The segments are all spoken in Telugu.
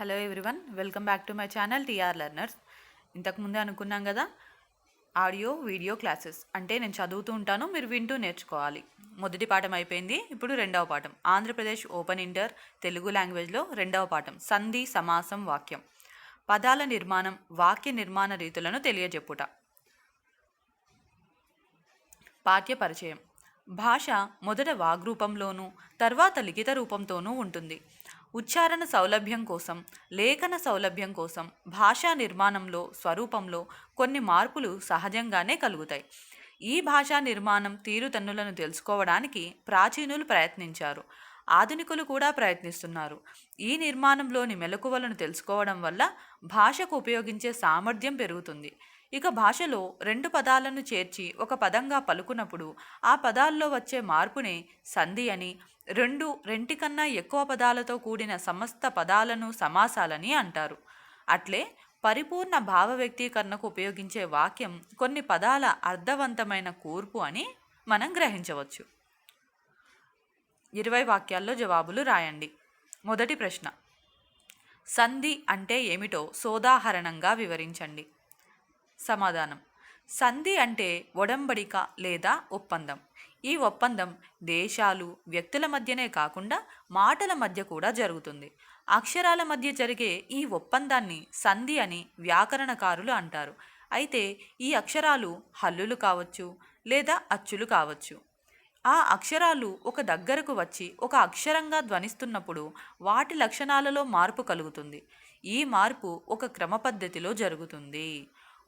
Hello everyone welcome back to my channel TR learners ఇంతకుముందే అనుకున్నాం కదా ఆడియో వీడియో క్లాసెస్ అంటే నేను చదువుతూ ఉంటాను మీరు వింటూ నేర్చుకోవాలి. మొదటి పాఠం అయిపోయింది ఇప్పుడు రెండవ పాఠం. ఆంధ్రప్రదేశ్ ఓపెన్ ఇంటర్ తెలుగు లాంగ్వేజ్లో రెండవ పాఠం. సంధి సమాసం వాక్యం. పదాల నిర్మాణం వాక్య నిర్మాణ రీతులను తెలియజెప్పుట. పాఠ్య పరిచయం. భాష మొదట వాగ్రూపంలోనూ తర్వాత లిఖిత రూపంతోనూ ఉంటుంది. ఉచ్చారణ సౌలభ్యం కోసం లేఖన సౌలభ్యం కోసం భాషా నిర్మాణంలో స్వరూపంలో కొన్ని మార్పులు సహజంగానే కలుగుతాయి. ఈ భాషా నిర్మాణం తీరుతన్నులను తెలుసుకోవడానికి ప్రాచీనులు ప్రయత్నించారు ఆధునికులు కూడా ప్రయత్నిస్తున్నారు. ఈ నిర్మాణంలోని మెలకువలను తెలుసుకోవడం వల్ల భాషకు ఉపయోగించే సామర్థ్యం పెరుగుతుంది. ఇక భాషలో రెండు పదాలను చేర్చి ఒక పదంగా పలుకునప్పుడు ఆ పదాల్లో వచ్చే మార్పునే సంధి అని రెండు రెంటికన్నా ఎక్కువ పదాలతో కూడిన సమస్త పదాలను సమాసాలని అంటారు. అట్లే పరిపూర్ణ భావ వ్యక్తీకరణకు ఉపయోగించే వాక్యం కొన్ని పదాల అర్థవంతమైన కూర్పు అని మనం గ్రహించవచ్చు. ఇరవై వాక్యాల్లో జవాబులు రాయండి. మొదటి ప్రశ్న. సంధి అంటే ఏమిటో సోదాహరణంగా వివరించండి. సమాధానం. సంధి అంటే ఒడంబడిక లేదా ఒప్పందం. ఈ ఒప్పందం దేశాలు వ్యక్తుల మధ్యనే కాకుండా మాటల మధ్య కూడా జరుగుతుంది. అక్షరాల మధ్య జరిగే ఈ ఒప్పందాన్ని సంధి అని వ్యాకరణకారులు అంటారు. అయితే ఈ అక్షరాలు హల్లులు కావచ్చు లేదా అచ్చులు కావచ్చు. ఆ అక్షరాలు ఒక దగ్గరకు వచ్చి ఒక అక్షరంగా ధ్వనిస్తున్నప్పుడు వాటి లక్షణాలలో మార్పు కలుగుతుంది. ఈ మార్పు ఒక క్రమ పద్ధతిలో జరుగుతుంది.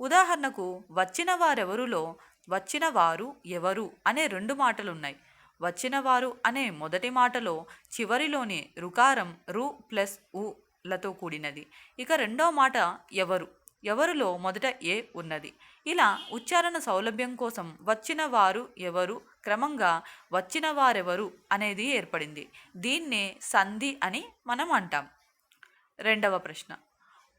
ఉదాహరణకు వచ్చిన వారెవరులో వచ్చిన వారు ఎవరు అనే రెండు మాటలున్నాయి. వచ్చినవారు అనే మొదటి మాటలో చివరిలోని రుకారం రు ప్లస్ ఉ లతో కూడినది. ఇక రెండో మాట ఎవరు? ఎవరులో మొదట ఏ ఉన్నది? ఇలా ఉచ్చారణ సౌలభ్యం కోసం వచ్చిన వారు ఎవరు? క్రమంగా వచ్చిన వారెవరు అనేది ఏర్పడింది. దీన్నే సంధి అని మనం అంటాం. రెండవ ప్రశ్న.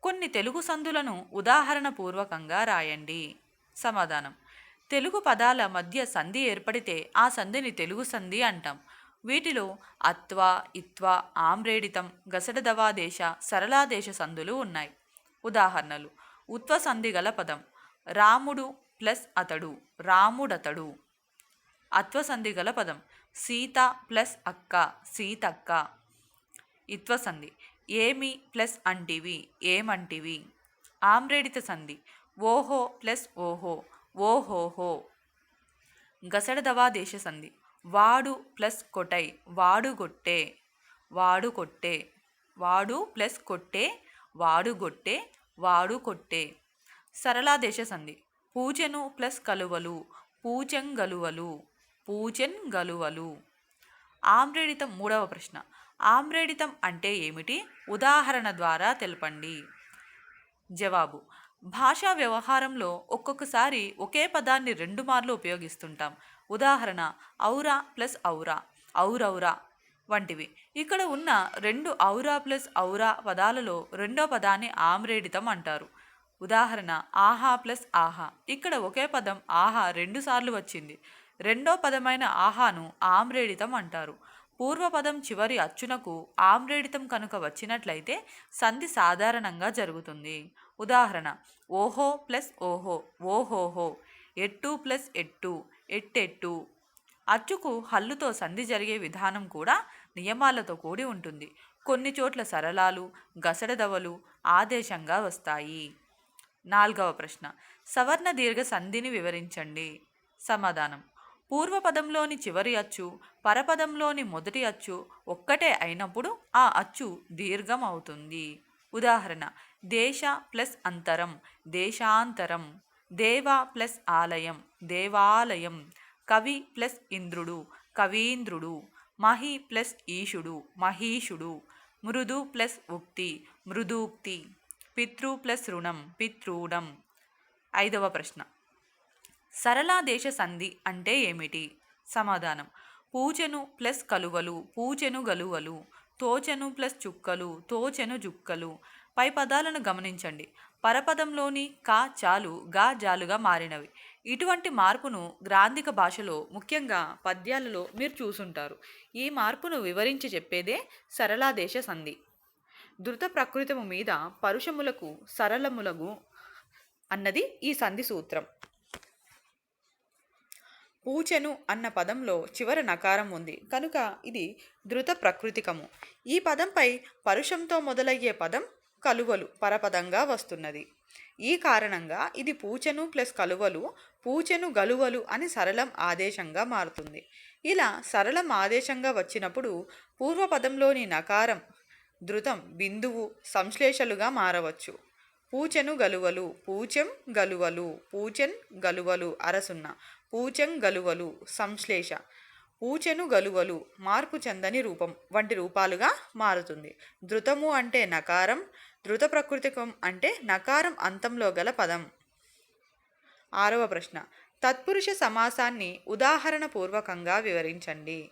కొన్ని తెలుగు సందులను ఉదాహరణ పూర్వకంగా రాయండి. సమాధానం. తెలుగు పదాల మధ్య సంధి ఏర్పడితే ఆ సంధిని తెలుగు సంధి అంటాం. వీటిలో అత్వ ఇత్వ ఆమ్రేడితం గసడదవాదేశ సరళాదేశ సంధులు ఉన్నాయి. ఉదాహరణలు. ఉత్వ సంధి గల పదం. రాముడు ప్లస్ అతడు రాముడతడు. అత్వ సంధి గల పదం. సీత ప్లస్ అక్క సీతక్క. ఇత్వ సంధి. ఏమి ప్లస్ అంటివి ఏమంటివి? ఆమ్రేడిత సంధి. ఓహో ప్లస్ ఓహో ఓహోహో. గసడదవా దేశ సంధి. వాడు ప్లస్ కొటై వాడు గొట్టే వాడు కొట్టే. వాడు ప్లస్ కొట్టే వాడు గొట్టే వాడు కొట్టే. సరళా దేశ సంధి. పూజను ప్లస్ కలువలు పూజంగలువలు పూజంగలువలు ఆమ్రేడిత మూడవ ప్రశ్న. ఆమ్రేడితం అంటే ఏమిటి? ఉదాహరణ ద్వారా తెలపండి. జవాబు. భాషా వ్యవహారంలో ఒక్కొక్కసారి ఒకే పదాన్ని రెండు మార్లు ఉపయోగిస్తుంటాం. ఉదాహరణ ఔరా ప్లస్ ఔరా ఔరౌరా వంటివి. ఇక్కడ ఉన్న రెండు ఔరా ప్లస్ ఔరా పదాలలో రెండో పదాన్ని ఆమ్రేడితం అంటారు. ఉదాహరణ ఆహా ప్లస్ ఆహా. ఇక్కడ ఒకే పదం ఆహా రెండుసార్లు వచ్చింది. రెండో పదమైన ఆహాను ఆమ్రేడితం అంటారు. పూర్వపదం చివరి అచ్చునకు ఆమ్రేడితం కనుక వచ్చినట్లయితే సంధి సాధారణంగా జరుగుతుంది. ఉదాహరణ ఓహో ప్లస్ ఓహో ఓహోహో ఎట్టు ప్లస్ ఎట్టు ఎట్టెట్టు. అచ్చుకు హల్లుతో సంధి జరిగే విధానం కూడా నియమాలతో కూడి ఉంటుంది. కొన్ని చోట్ల సరళాలు గసడదవలు ఆదేశంగా వస్తాయి. నాలుగవ ప్రశ్న సవర్ణ దీర్ఘ సంధిని వివరించండి. సమాధానం పూర్వపదంలోని చివరి అచ్చు పరపదంలోని మొదటి అచ్చు ఒక్కటే అయినప్పుడు ఆ అచ్చు దీర్ఘం అవుతుంది ఉదాహరణ దేశ ప్లస్ అంతరం దేశాంతరం దేవ ప్లస్ ఆలయం దేవాలయం కవి ప్లస్ ఇంద్రుడు కవీంద్రుడు మహి ప్లస్ ఈశుడు మహీషుడు మృదు ప్లస్ ఉక్తి మృదూక్తి పితృ ప్లస్ రుణం పితృణం ఐదవ ప్రశ్న సరళాదేశ సంధి అంటే ఏమిటి? సమాధానం. పూచెను ప్లస్ కలువలు పూచెను గలువలు తోచెను ప్లస్ చుక్కలు తోచెను జుక్కలు. పై పదాలను గమనించండి. పరపదంలోని కా చాలు గా జాలుగా మారినవి. ఇటువంటి మార్పును గ్రాంధిక భాషలో ముఖ్యంగా పద్యాలలో మీరు చూసుంటారు. ఈ మార్పును వివరించి చెప్పేదే సరళాదేశ సంధి. ధృత ప్రకృతము మీద పరుషములకు సరళములగు అన్నది ఈ సంధి సూత్రం. పూచెను అన్న పదంలో చివర నకారం ఉంది. కనుక ఇది ధృత ప్రకృతికము. ఈ పదంపై పరుషంతో మొదలయ్యే పదం కలువలు పరపదంగా వస్తున్నది. ఈ కారణంగా ఇది పూచెను ప్లస్ కలువలు పూచెను గలువలు అని సరళం ఆదేశంగా మారుతుంది. ఇలా సరళం ఆదేశంగా వచ్చినప్పుడు పూర్వపదంలోని నకారం ధృతం బిందువు సంశ్లేషలుగా మారవచ్చు. పూచెను గలువలు పూచెం గలువలు పూచెన్ గలువలు అరసున్న పూచెం గలువలు సంశ్లేష. ఊచెను గలువలు మార్పు చెందని రూపం వంటి రూపాలుగా మారుతుంది. ధృతము అంటే నకారం ధృత ప్రకృతికం అంటే నకారం అంతంలో గల పదం. ఆరవ ప్రశ్న. తత్పురుష సమాసాన్ని ఉదాహరణ పూర్వకంగా వివరించండి.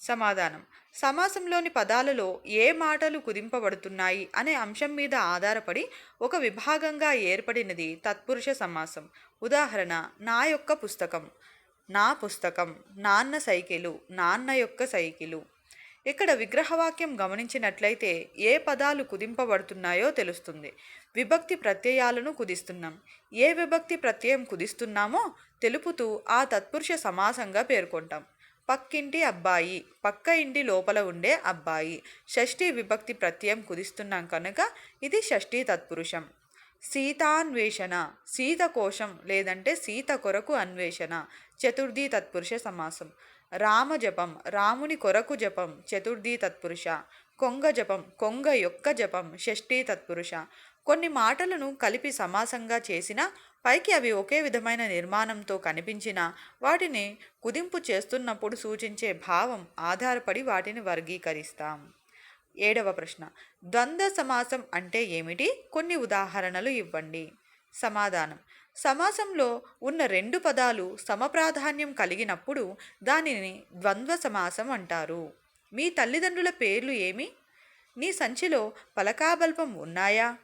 సమాధానం. సమాసంలోని పదాలలో ఏ మాటలు కుదింపబడుతున్నాయి అనే అంశం మీద ఆధారపడి ఒక విభాగంగా ఏర్పడినది తత్పురుష సమాసం. ఉదాహరణ నా యొక్క పుస్తకం. నా పుస్తకం నాన్న సైకిలు నాన్న యొక్క సైకిలు. ఇక్కడ విగ్రహవాక్యం గమనించినట్లయితే ఏ పదాలు కుదింపబడుతున్నాయో తెలుస్తుంది. విభక్తి ప్రత్యయాలను కుదిస్తున్నాం. ఏ విభక్తి ప్రత్యయం కుదిస్తున్నామో తెలుపుతూ ఆ తత్పురుష సమాసంగా పేర్కొంటాం. పక్కింటి అబ్బాయి పక్క ఇంటి లోపల ఉండే అబ్బాయి. షష్ఠీ విభక్తి ప్రత్యయం కుదిస్తున్నాం కనుక ఇది షష్ఠీ తత్పురుషం. సీతాన్వేషణ సీత కోశం లేదంటే సీత కొరకు అన్వేషణ చతుర్థి తత్పురుష సమాసం. రామ జపం రాముని కొరకు జపం చతుర్థి తత్పురుష. కొంగ జపం కొంగ యొక్క జపం షష్ఠీ తత్పురుష. కొన్ని మాటలను కలిపి సమాసంగా చేసిన పైకి అవి ఒకే విధమైన నిర్మాణంతో కనిపించిన వాటిని కుదింపు చేస్తున్నప్పుడు సూచించే భావం ఆధారపడి వాటిని వర్గీకరిస్తాం. ఏడవ ప్రశ్న. ద్వంద్వ సమాసం అంటే ఏమిటి? కొన్ని ఉదాహరణలు ఇవ్వండి. సమాధానం. సమాసంలో ఉన్న రెండు పదాలు సమప్రాధాన్యం కలిగినప్పుడు దానిని ద్వంద్వ సమాసం అంటారు. మీ తల్లిదండ్రుల పేర్లు ఏమి? నీ సంచిలో పలకాబల్పం ఉన్నాయా?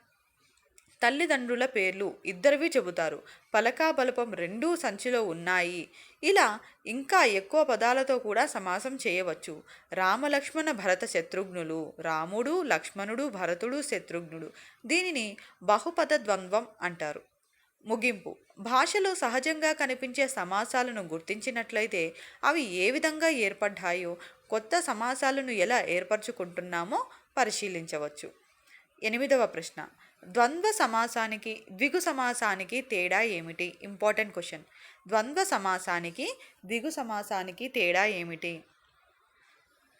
తల్లిదండ్రుల పేర్లు ఇద్దరివి చెబుతారు. పలకా బలపం రెండూ సంచిలో ఉన్నాయి. ఇలా ఇంకా ఎక్కువ పదాలతో కూడా సమాసం చేయవచ్చు. రామలక్ష్మణ భరత శత్రుఘ్నులు రాముడు లక్ష్మణుడు భరతుడు శత్రుఘ్నుడు దీనిని బహుపద ద్వంద్వం అంటారు. ముగింపు. భాషలో సహజంగా కనిపించే సమాసాలను గుర్తించినట్లయితే అవి ఏ విధంగా ఏర్పడ్డాయో కొత్త సమాసాలను ఎలా ఏర్పరచుకుంటున్నామో పరిశీలించవచ్చు. ఎనిమిదవ ప్రశ్న. ద్వంద్వ సమాసానికి ద్విగు సమాసానికి తేడా ఏమిటి? Important question. ద్వంద్వ సమాసానికి ద్విగు సమాసానికి తేడా ఏమిటి?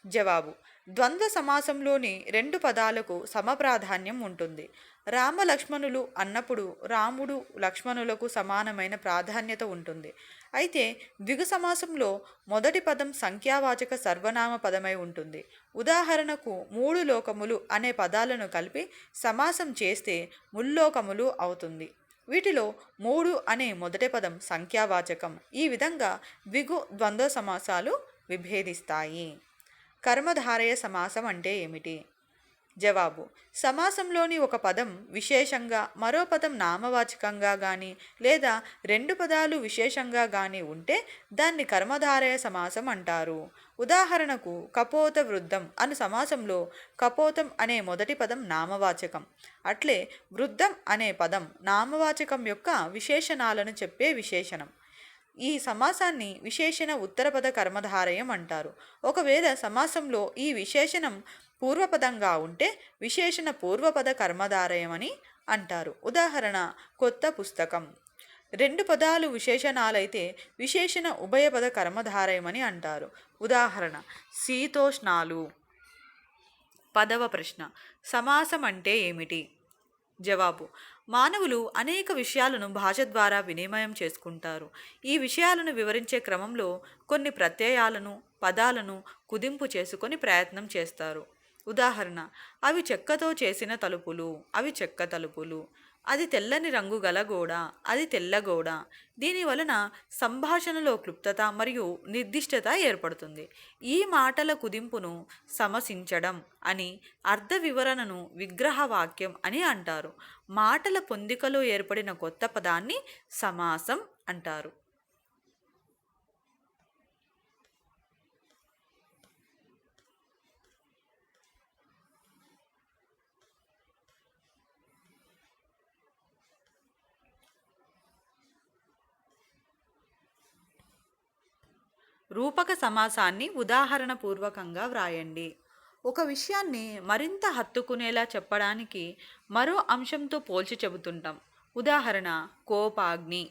జవాబు. ద్వంద్వ సమాసంలోని రెండు పదాలకు సమప్రాధాన్యం ఉంటుంది. రామ లక్ష్మణులు అన్నప్పుడు రాముడు లక్ష్మణులకు సమానమైన ప్రాధాన్యత ఉంటుంది. అయితే ద్విగు సమాసంలో మొదటి పదం సంఖ్యావాచక సర్వనామ పదమై ఉంటుంది. ఉదాహరణకు మూడు లోకములు అనే పదాలను కలిపి సమాసం చేస్తే ముల్లోకములు అవుతుంది. వీటిలో మూడు అనే మొదటి పదం సంఖ్యావాచకం. ఈ విధంగా ద్విగు ద్వంద్వ సమాసాలు విభేదిస్తాయి. కర్మధారయ సమాసం అంటే ఏమిటి? జవాబు. సమాసంలోని ఒక పదం విశేషంగా మరో పదం నామవాచకంగా కానీ లేదా రెండు పదాలు విశేషంగా కానీ ఉంటే దాన్ని కర్మధారయ సమాసం అంటారు. ఉదాహరణకు కపోత వృద్ధం అను సమాసంలో కపోతం అనే మొదటి పదం నామవాచకం. అట్లే వృద్ధం అనే పదం నామవాచకం యొక్క విశేషణాలను చెప్పే విశేషణం. ఈ సమాసాన్ని విశేషణ ఉత్తరపద కర్మధారయం అంటారు. ఒకవేళ సమాసంలో ఈ విశేషణం పూర్వపదంగా ఉంటే విశేషణ పూర్వపద కర్మధారయం అని అంటారు. ఉదాహరణ కొత్త పుస్తకం. రెండు పదాలు విశేషణాలైతే విశేషణ ఉభయపద కర్మధారయమని అంటారు. ఉదాహరణ శీతోష్ణాలు. పదవ ప్రశ్న సమాసం అంటే ఏమిటి? జవాబు మానవులు అనేక విషయాలను భాష ద్వారా వినిమయం చేసుకుంటారు. ఈ విషయాలను వివరించే క్రమంలో కొన్ని ప్రత్యయాలను పదాలను కుదింపు చేసుకొని ప్రయత్నం చేస్తారు. ఉదాహరణ అవి చెక్కతో చేసిన తలుపులు అవి చెక్క తలుపులు అది తెల్లని రంగు గల గోడ అది తెల్ల గోడ. దీని వలన సంభాషణలో క్లుప్తత మరియు నిర్దిష్టత ఏర్పడుతుంది. ఈ మాటల కుదింపును సమసించడం అని అర్థ వివరణను విగ్రహ వాక్యం అని అంటారు. మాటల పొందికలో ఏర్పడిన కొత్త పదాన్ని సమాసం అంటారు. రూపక సమాసాన్ని ఉదాహరణపూర్వకంగా వ్రాయండి. ఒక విషయాన్ని మరింత హత్తుకునేలా చెప్పడానికి మరో అంశంతో పోల్చి చెబుతుంటాం. ఉదాహరణ కోపాగ్ని.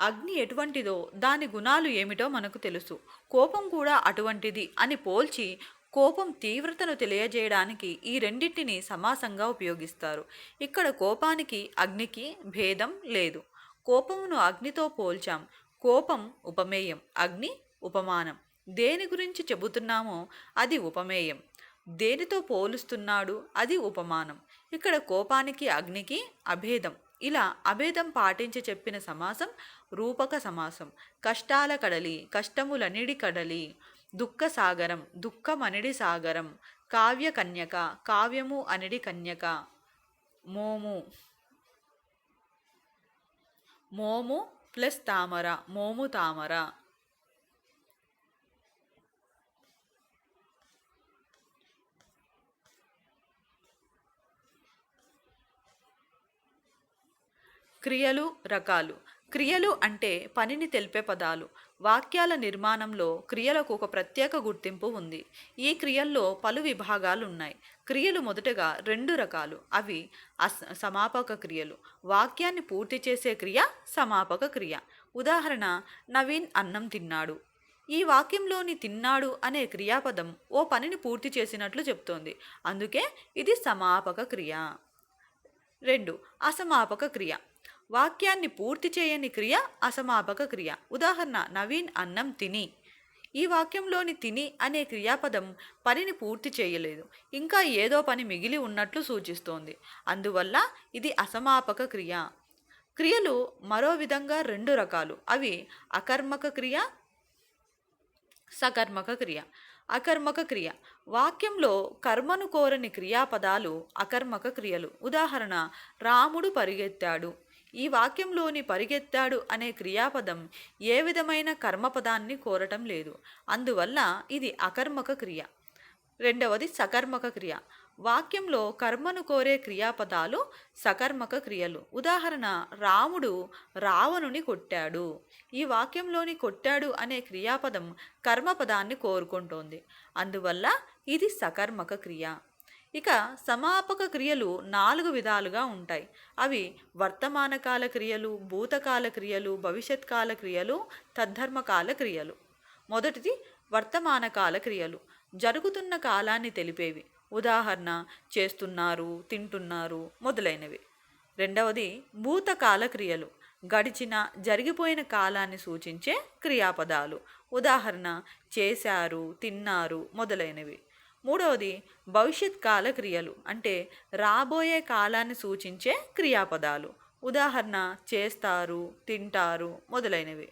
అగ్ని ఎటువంటిదో దాని గుణాలు ఏమిటో మనకు తెలుసు. కోపం కూడా అటువంటిది అని పోల్చి కోపం తీవ్రతను తెలియజేయడానికి ఈ రెండింటిని సమాసంగా ఉపయోగిస్తారు. ఇక్కడ కోపానికి అగ్నికి భేదం లేదు. కోపమును అగ్నితో పోల్చాం. కోపం ఉపమేయం అగ్ని ఉపమానం. దేని గురించి చెబుతున్నామో అది ఉపమేయం. దేనితో పోలుస్తున్నాడు అది ఉపమానం. ఇక్కడ కోపానికి అగ్నికి అభేదం. ఇలా అభేదం పాటించి చెప్పిన సమాసం రూపక సమాసం. కష్టాల కడలి కష్టములనిడి కడలి. దుఃఖ సాగరం దుఃఖమనిడి సాగరం. కావ్య కన్యక కావ్యము అనిడి కన్యక. మోము. మోము ప్లస్ తామర మోము తామర. క్రియలు రకాలు. క్రియలు అంటే పనిని తెలిపే పదాలు. వాక్యాల నిర్మాణంలో క్రియలకు ఒక ప్రత్యేక గుర్తింపు ఉంది. ఈ క్రియల్లో పలు విభాగాలు ఉన్నాయి క్రియలు మొదటగా రెండు రకాలు. అవి అస్ సమాపక క్రియలు. వాక్యాన్ని పూర్తి చేసే క్రియ సమాపక క్రియ. ఉదాహరణ నవీన్ అన్నం తిన్నాడు. ఈ వాక్యంలోని తిన్నాడు అనే క్రియాపదం ఓ పనిని పూర్తి చేసినట్లు చెప్తోంది. అందుకే ఇది సమాపక క్రియ. రెండు అసమాపక క్రియ. వాక్యాన్ని పూర్తి చేయని క్రియ అసమాపక క్రియ. ఉదాహరణ నవీన్ అన్నం తిని. ఈ వాక్యంలోని తిని అనే క్రియాపదం పనిని పూర్తి చేయలేదు. ఇంకా ఏదో పని మిగిలి ఉన్నట్లు సూచిస్తోంది. అందువల్ల ఇది అసమాపక క్రియ. క్రియలు మరో విధంగా రెండు రకాలు. అవి అకర్మక క్రియ సకర్మక క్రియ. అకర్మక క్రియ. వాక్యంలో కర్మను కోరని క్రియాపదాలు అకర్మక క్రియలు. ఉదాహరణ రాముడు పరిగెత్తాడు. ఈ వాక్యంలోని పరిగెత్తాడు అనే క్రియాపదం ఏ విధమైన కర్మపదాన్ని కోరటం లేదు. అందువల్ల ఇది అకర్మక క్రియ. రెండవది సకర్మక క్రియ. వాక్యంలో కర్మను కోరే క్రియాపదాలు సకర్మక క్రియలు. ఉదాహరణ రాముడు రావణుని కొట్టాడు. ఈ వాక్యంలోని కొట్టాడు అనే క్రియాపదం కర్మపదాన్ని కోరుకుంటోంది. అందువల్ల ఇది సకర్మక క్రియ. ఇక సమాపక క్రియలు నాలుగు విధాలుగా ఉంటాయి. అవి వర్తమానకాల క్రియలు భూతకాల క్రియలు భవిష్యత్ కాల క్రియలు తద్ధర్మకాల క్రియలు. మొదటిది వర్తమానకాల క్రియలు. జరుగుతున్న కాలాన్ని తెలిపేవి. ఉదాహరణ చేస్తున్నారు తింటున్నారు మొదలైనవి. రెండవది భూతకాల క్రియలు. గడిచిన జరిగిపోయిన కాలాన్ని సూచించే క్రియాపదాలు. ఉదాహరణ చేశారు తిన్నారు మొదలైనవి. మూడవది భవిష్యత్ కాల క్రియలు అంటే రాబోయే కాలాన్ని సూచించే క్రియాపదాలు. ఉదాహరణ చేస్తారు తింటారు మొదలైనవి.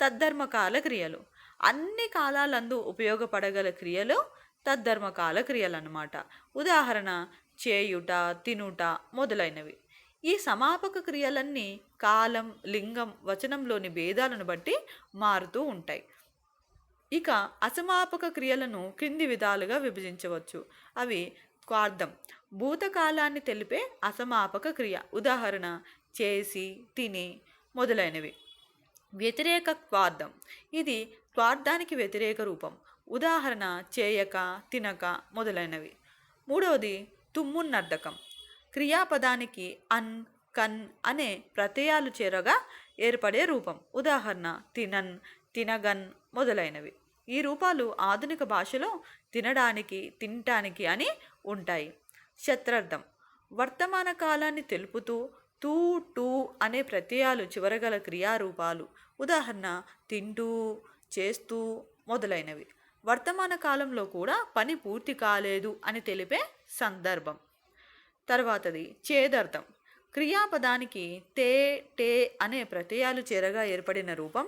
తద్ధర్మకాల క్రియలు అన్ని కాలాలందు ఉపయోగపడగల క్రియలు తద్ధర్మకాల క్రియలు అన్నమాట ఉదాహరణ చేయుట తినుట మొదలైనవి. ఈ సమాపక క్రియలన్నీ కాలం లింగం వచనంలోని భేదాలను బట్టి మారుతూ ఉంటాయి. ఇక అసమాపక క్రియలను క్రింది విధాలుగా విభజించవచ్చు. అవి క్వార్థం భూతకాలాన్ని తెలిపే అసమాపక క్రియ. ఉదాహరణ చేసి తిని మొదలైనవి. వ్యతిరేక క్వార్థం ఇది క్వార్థానికి వ్యతిరేక రూపం. ఉదాహరణ చేయక తినక మొదలైనవి. మూడవది తుమ్మున్నర్ధకం క్రియాపదానికి అన్ కన్ అనే ప్రత్యయాలు చేరగా ఏర్పడే రూపం. ఉదాహరణ తినన్ తినగన్ మొదలైనవి. ఈ రూపాలు ఆధునిక భాషలో తినడానికి తినటానికి అని ఉంటాయి. శత్రార్థం. వర్తమాన కాలాన్ని తెలుపుతూ తూ టూ అనే ప్రత్యయాలు చివరగల క్రియారూపాలు ఉదాహరణ తింటూ చేస్తూ మొదలైనవి. వర్తమాన కాలంలో కూడా పని పూర్తి కాలేదు అని తెలిపే సందర్భం. తర్వాతది చేదర్థం క్రియాపదానికి తే టే అనే ప్రత్యయాలు చేరగా ఏర్పడిన రూపం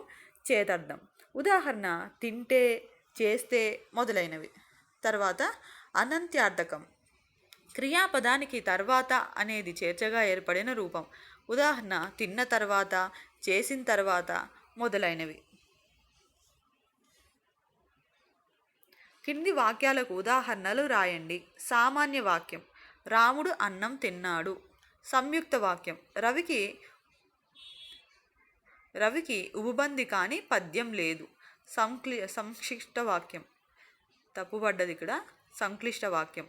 చేదర్థం ఉదాహరణ తింటే చేస్తే మొదలైనవి. తర్వాత అనంత్యార్థకం. క్రియాపదానికి తర్వాత అనేది చేర్చగా ఏర్పడిన రూపం. ఉదాహరణ తిన్న తర్వాత చేసిన తర్వాత మొదలైనవి. కింది వాక్యాలకు ఉదాహరణలు రాయండి. సామాన్య వాక్యం. రాముడు అన్నం తిన్నాడు. సంయుక్త వాక్యం. రవికి రవికి ఉబుబంది కానీ పద్యం లేదు. సంక్లి సంక్షిష్ట వాక్యం. తప్పుపడ్డది ఇక్కడ. సంక్లిష్ట వాక్యం.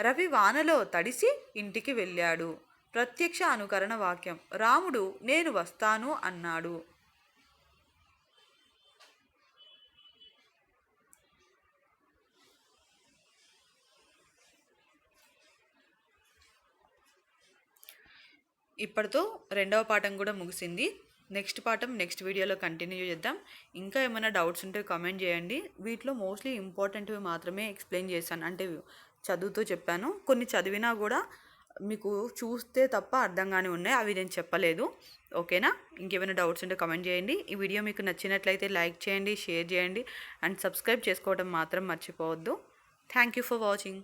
రవి వానలో తడిసి ఇంటికి వెళ్ళాడు. ప్రత్యక్ష అనుకరణ వాక్యం. రాముడు నేను వస్తాను అన్నాడు. ఇప్పటితో రెండవ పాఠం కూడా ముగిసింది. నెక్స్ట్ పాఠం నెక్స్ట్ వీడియోలో కంటిన్యూ చేద్దాం. ఇంకా ఏమైనా డౌట్స్ ఉంటే కామెంట్ చేయండి. వీటిలో మోస్ట్లీ ఇంపార్టెంట్వి మాత్రమే ఎక్స్ప్లెయిన్ చేశాను. అంటే చదువుతూ చెప్పాను. కొన్ని చదివినా కూడా మీకు చూస్తే తప్ప అర్థంగానే ఉన్నాయి. అవి నేను చెప్పలేదు. ఓకేనా? ఇంకేమైనా డౌట్స్ ఉంటే కమెంట్ చేయండి. ఈ వీడియో మీకు నచ్చినట్లయితే లైక్ చేయండి షేర్ చేయండి. అండ్ సబ్స్క్రైబ్ చేసుకోవడం మాత్రం మర్చిపోవద్దు. Thank you for watching.